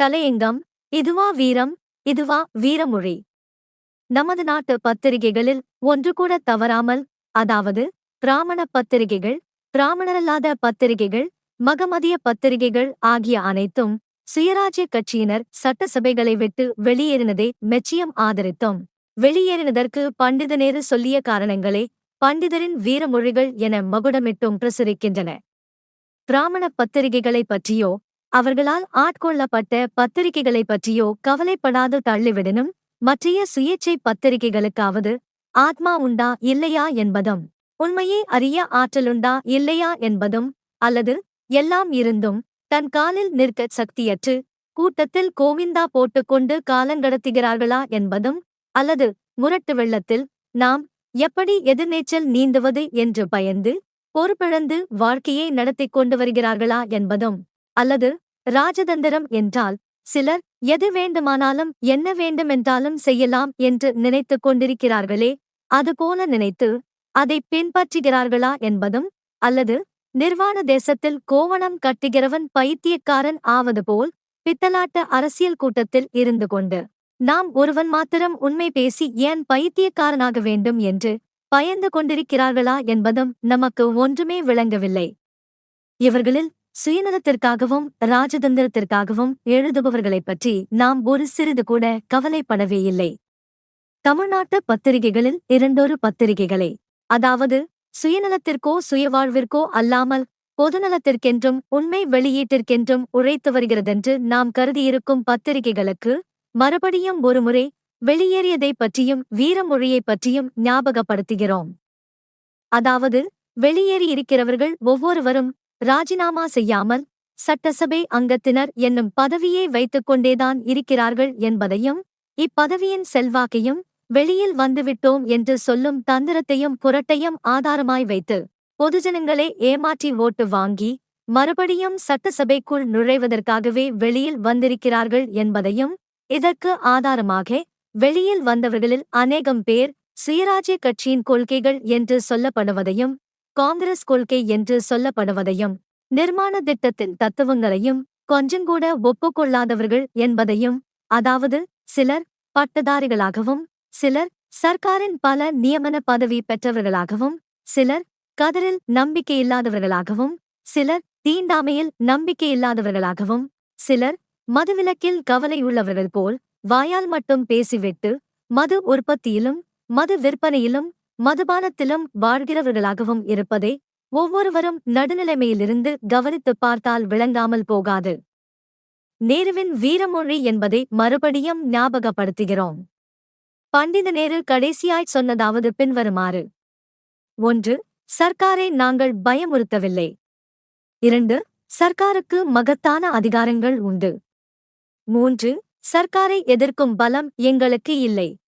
தலையங்கம் இதுவா வீரம் இதுவா வீரமொழி நமது நாட்டு பத்திரிகைகளில் ஒன்று கூட தவறாமல் அதாவது பிராமண பத்திரிகைகள் பிராமணரல்லாத பத்திரிகைகள் மகமதிய பத்திரிகைகள் ஆகிய அனைத்தும் சுயராஜ்ய கட்சியினர் சட்டசபைகளை விட்டு வெளியேறினதை மெச்சியம் ஆதரித்தோம். வெளியேறினதற்கு பண்டிதநேரு சொல்லிய காரணங்களே பண்டிதரின் வீரமொழிகள் என மகுடமிட்டும் பிரசுரிக்கின்றன. பிராமண பத்திரிகைகளைப் பற்றியோ அவர்களால் ஆட்கொள்ளப்பட்ட பத்திரிகைகளைப் பற்றியோ கவலைப்படாது தள்ளிவிடனும் மற்றைய சுயேச்சை பத்திரிகைகளுக்காவது ஆத்மா உண்டா இல்லையா என்பதும் உண்மையை அறிய ஆற்றலுண்டா இல்லையா என்பதும் அல்லது எல்லாம் இருந்தும் தன் காலில் நிற்க சக்தியற்று கூட்டத்தில் கோவிந்தா போட்டுக்கொண்டு காலங்கடத்துகிறார்களா என்பதும் அல்லது முரட்டு வெள்ளத்தில் நாம் எப்படி எதிர்நீச்சல் நீந்துவது என்று பயந்து பொறுப்பிழந்து வாழ்க்கையை நடத்திக் கொண்டு வருகிறார்களா என்பதும் அல்லது ராஜதந்திரம் என்றால் சிலர் எது வேண்டுமானாலும் என்ன வேண்டுமென்றாலும் செய்யலாம் என்று நினைத்துக் கொண்டிருக்கிறார்களே அதுபோல நினைத்து அதை பின்பற்றுகிறார்களா என்பதும் அல்லது நிர்வாண தேசத்தில் கோவணம் கட்டுகிறவன் பைத்தியக்காரன் ஆவது போல் பித்தலாட்ட அரசியல் கூட்டத்தில் இருந்து கொண்டு நாம் ஒருவன் மாத்திரம் உண்மை பேசி ஏன் பைத்தியக்காரனாக வேண்டும் என்று பயந்து கொண்டிருக்கிறார்களா என்பதும் நமக்கு ஒன்றுமே விளங்கவில்லை. இவர்களில் சுயநலத்திற்காகவும் ராஜதந்திரத்திற்காகவும் எழுதுபவர்களைப் பற்றி நாம் ஒரு சிறிது கூட கவலைப்படவே இல்லை. தமிழ்நாட்டு பத்திரிகைகளில் இரண்டொரு பத்திரிகைகளை அதாவது சுயநலத்திற்கோ சுயவாழ்விற்கோ அல்லாமல் பொதுநலத்திற்கென்றும் உண்மை வெளியீட்டிற்கென்றும் உழைத்து வருகிறதென்று நாம் கருதியிருக்கும் பத்திரிகைகளுக்கு மறுபடியும் ஒருமுறை வெளியேறியதைப் பற்றியும் வீரமொழியைப் பற்றியும் ஞாபகப்படுத்துகிறோம். அதாவது வெளியேறியிருக்கிறவர்கள் ஒவ்வொருவரும் ராஜினாமா செய்யாமல் சட்டசபை அங்கத்தினர் என்னும் பதவியை வைத்துக் கொண்டேதான் இருக்கிறார்கள் என்பதையும் இப்பதவியின் செல்வாக்கையும் வெளியில் வந்துவிட்டோம் என்று சொல்லும் தந்திரத்தையும் புரட்டையும் ஆதாரமாய் வைத்து பொதுஜனங்களை ஏமாற்றி ஓட்டு வாங்கி மறுபடியும் சட்டசபைக்குள் நுழைவதற்காகவே வெளியில் வந்திருக்கிறார்கள் என்பதையும் இதற்கு ஆதாரமாக வெளியில் வந்தவர்களில் அநேகம் பேர் சுயராஜ்ய கட்சியின் கொள்கைகள் என்று சொல்லப்படுவதையும் காங்கிரஸ் கொள்கை என்று சொல்லப்படுவதையும் நிர்மாண திட்டத்தின் தத்துவங்களையும் கொஞ்சங்கூட ஒப்புக்கொள்ளாதவர்கள் என்பதையும் அதாவது சிலர் பட்டதாரிகளாகவும் சிலர் சர்க்காரின் பல நியமன பதவி பெற்றவர்களாகவும் சிலர் கதரில் நம்பிக்கையில்லாதவர்களாகவும் சிலர் தீண்டாமையில் நம்பிக்கையில்லாதவர்களாகவும் சிலர் மதுவிலக்கில் கவலையுள்ளவர்கள் போல் வாயால் மட்டும் பேசிவிட்டு மது உற்பத்தியிலும் மது விற்பனையிலும் மதுபானத்திலும் வாழ்கிறவர்களாகவும் இருப்பதை ஒவ்வொருவரும் நடுநிலைமையிலிருந்து கவனித்துப் பார்த்தால் விளங்காமல் போகாது. நேருவின் வீரமொழி என்பதை மறுபடியும் ஞாபகப்படுத்துகிறோம். பண்டித நேரு கடைசியாய் சொன்னதாவது பின்வருமாறு. ஒன்று சர்க்காரை நாங்கள் பயமுறுத்தவில்லை. இரண்டு சர்க்காருக்கு மகத்தான அதிகாரங்கள் உண்டு. மூன்று சர்க்காரை எதிர்க்கும் பலம் எங்களுக்கு இல்லை.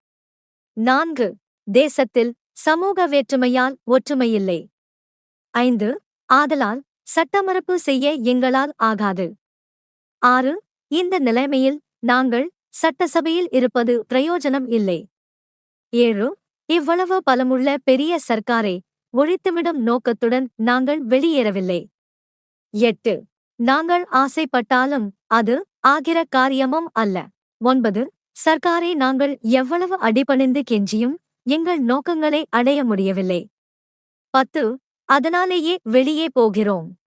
நான்கு தேசத்தில் சமூக வேற்றுமையால் ஒற்றுமையில்லை. ஐந்து ஆதலால் சட்டமறுப்பு செய்ய எங்களால் ஆகாது. ஆறு இந்த நிலைமையில் நாங்கள் சட்டசபையில் இருப்பது பிரயோஜனம் இல்லை. ஏழு இவ்வளவு பலமுள்ள பெரிய சர்க்காரை ஒழித்துவிடும் நோக்கத்துடன் நாங்கள் வெளியேறவில்லை. எட்டு நாங்கள் ஆசைப்பட்டாலும் அது ஆகிற காரியமும் அல்ல. ஒன்பது சர்க்காரை நாங்கள் எவ்வளவு அடிபணிந்து கெஞ்சியும் எங்கள் நோக்கங்களை அடைய முடியவில்லை. பத்து அதனாலேயே வெளியே போகிறோம்.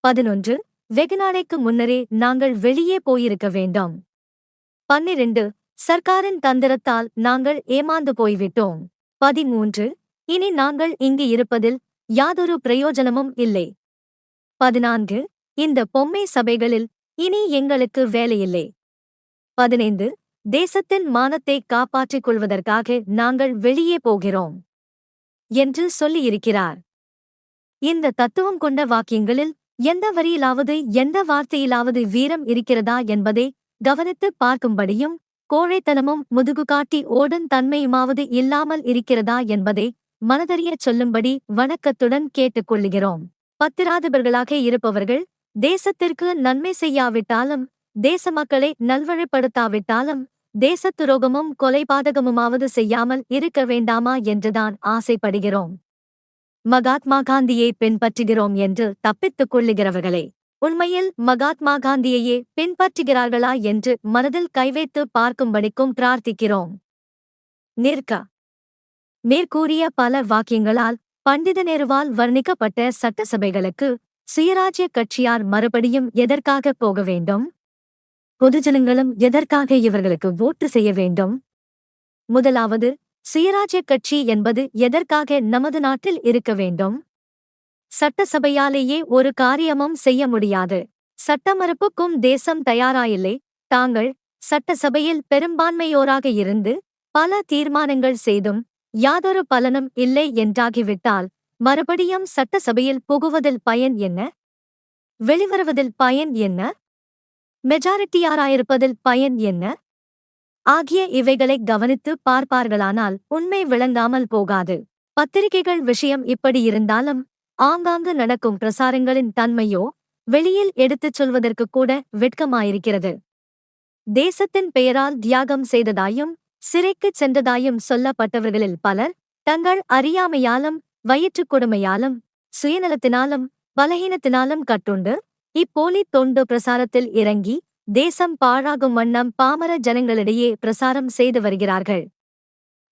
பதினொன்று வெகுநாளைக்கு முன்னரே நாங்கள் வெளியே போயிருக்க வேண்டாம். பன்னிரண்டு சர்க்காரின் தந்திரத்தால் நாங்கள் ஏமாந்து போய்விட்டோம். பதிமூன்று இனி நாங்கள் இங்கு இருப்பதில் யாதொரு பிரயோஜனமும் இல்லை. பதினான்கு இந்த பொம்மை சபைகளில் இனி எங்களுக்கு வேலையில்லை. பதினைந்து தேசத்தின் மானத்தை காப்பாற்றிக் கொள்வதற்காக நாங்கள் வெளியே போகிறோம் என்று சொல்லியிருக்கிறார். இந்த தத்துவம் கொண்ட வாக்கியங்களில் எந்த வரியிலாவது எந்த வார்த்தையிலாவது வீரம் இருக்கிறதா என்பதை கவனித்து பார்க்கும்படியும் கோழைத்தனமும் முதுகு காட்டி ஓடன் தன்மையுமாவது இல்லாமல் இருக்கிறதா என்பதை மனதறியச் சொல்லும்படி வணக்கத்துடன் கேட்டுக்கொள்கிறோம் பத்திராதிபர்களாக இருப்பவர்கள் தேசத்திற்கு நன்மை செய்யாவிட்டாலும் தேச மக்களை நல்வழிப்படுத்தாவிட்டாலும் தேசத்துரோகமும் கொலைபாதகமுமாவது செய்யாமல் இருக்க வேண்டாமா என்றுதான் ஆசைப்படுகிறோம். மகாத்மா காந்தியை பின்பற்றுகிறோம் என்று தப்பித்துக் கொள்ளுகிறவர்களே உண்மையில் மகாத்மா காந்தியையே பின்பற்றுகிறார்களா என்று மனதில் கைவைத்து பார்க்கும்படிக்கும் பிரார்த்திக்கிறோம். நிற்க. மேற்கூறிய பல வாக்கியங்களால் பண்டித நேருவால் வர்ணிக்கப்பட்ட சட்டசபைகளுக்கு சுயராஜ்ய கட்சியார் மறுபடியும் எதற்காக போக வேண்டும்? பொதுஜனங்களும் எதற்காக இவர்களுக்கு ஓட்டு செய்ய வேண்டும்? முதலாவது சுயராஜ்ய கட்சி என்பது எதற்காக நமது நாட்டில் இருக்க வேண்டும்? சட்டசபையாலேயே ஒரு காரியமும் செய்ய முடியாது. சட்டமறுப்புக்கும் தேசம் தயாராயில்லை. தாங்கள் சட்டசபையில் பெரும்பான்மையோராக இருந்து பல தீர்மானங்கள் செய்தும் யாதொரு பலனும் இல்லை என்றாகிவிட்டால் மறுபடியும் சட்டசபையில் புகுவதில் பயன் என்ன? வெளிவருவதில் பயன் என்ன? மெஜாரிட்டியாராயிருப்பதில் பயன் என்ன? ஆகிய இவைகளை கவனித்து பார்ப்பார்களானால் உண்மை விளங்காமல் போகாது. பத்திரிகைகள் விஷயம் இப்படி இருந்தாலும் ஆங்காங்கு நடக்கும் பிரசாரங்களின் தன்மையோ வெளியில் எடுத்துச் சொல்வதற்கு கூட வெட்கமாயிருக்கிறது. தேசத்தின் பெயரால் தியாகம் செய்ததாயும் சிறைக்குச் சென்றதாயும் சொல்லப்பட்டவர்களில் பலர் தங்கள் அறியாமையாலும் வயிற்றுக் கொடுமையாலும் சுயநலத்தினாலும் பலகீனத்தினாலும் கட்டுண்டு இப்போலி தொண்டு பிரசாரத்தில் இறங்கி தேசம் பாழாகும் வண்ணம் பாமர ஜனங்களிடையே பிரசாரம் செய்து வருகிறார்கள்.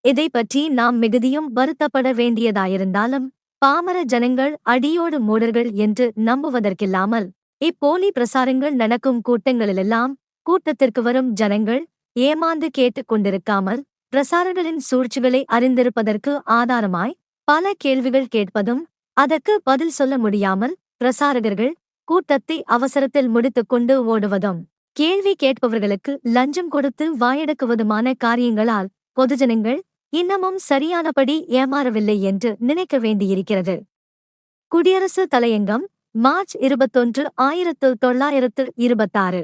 இதை பற்றி நாம் மிகுதியும் வருத்தப்பட வேண்டியதாயிருந்தாலும் பாமர ஜனங்கள் அடியோடு மூடர்கள் என்று நம்புவதற்கில்லாமல் இப்போலி பிரசாரங்கள் நடக்கும் கூட்டங்களிலெல்லாம் கூட்டத்திற்கு வரும் ஜனங்கள் ஏமாந்து கேட்டுக் கொண்டிருக்காமல் பிரசாரங்களின் சூழ்ச்சிகளை அறிந்திருப்பதற்கு ஆதாரமாய் பல கேள்விகள் கேட்பதும் அதற்கு பதில் சொல்ல முடியாமல் பிரசாரகர்கள் கூட்டத்தை அவசரத்தில் முடித்துக்கொண்டு ஓடுவதும். கேள்வி கேட்பவர்களுக்கு லஞ்சம் கொடுத்து வாயடக்குவதுமான காரியங்களால் பொதுஜனங்கள் இன்னமும் சரியானபடி ஏமாறவில்லை என்று நினைக்க வேண்டியிருக்கிறது. குடியரசு தலையங்கம் மார்ச் இருபத்தொன்று ஆயிரத்து தொள்ளாயிரத்து இருபத்தாறு.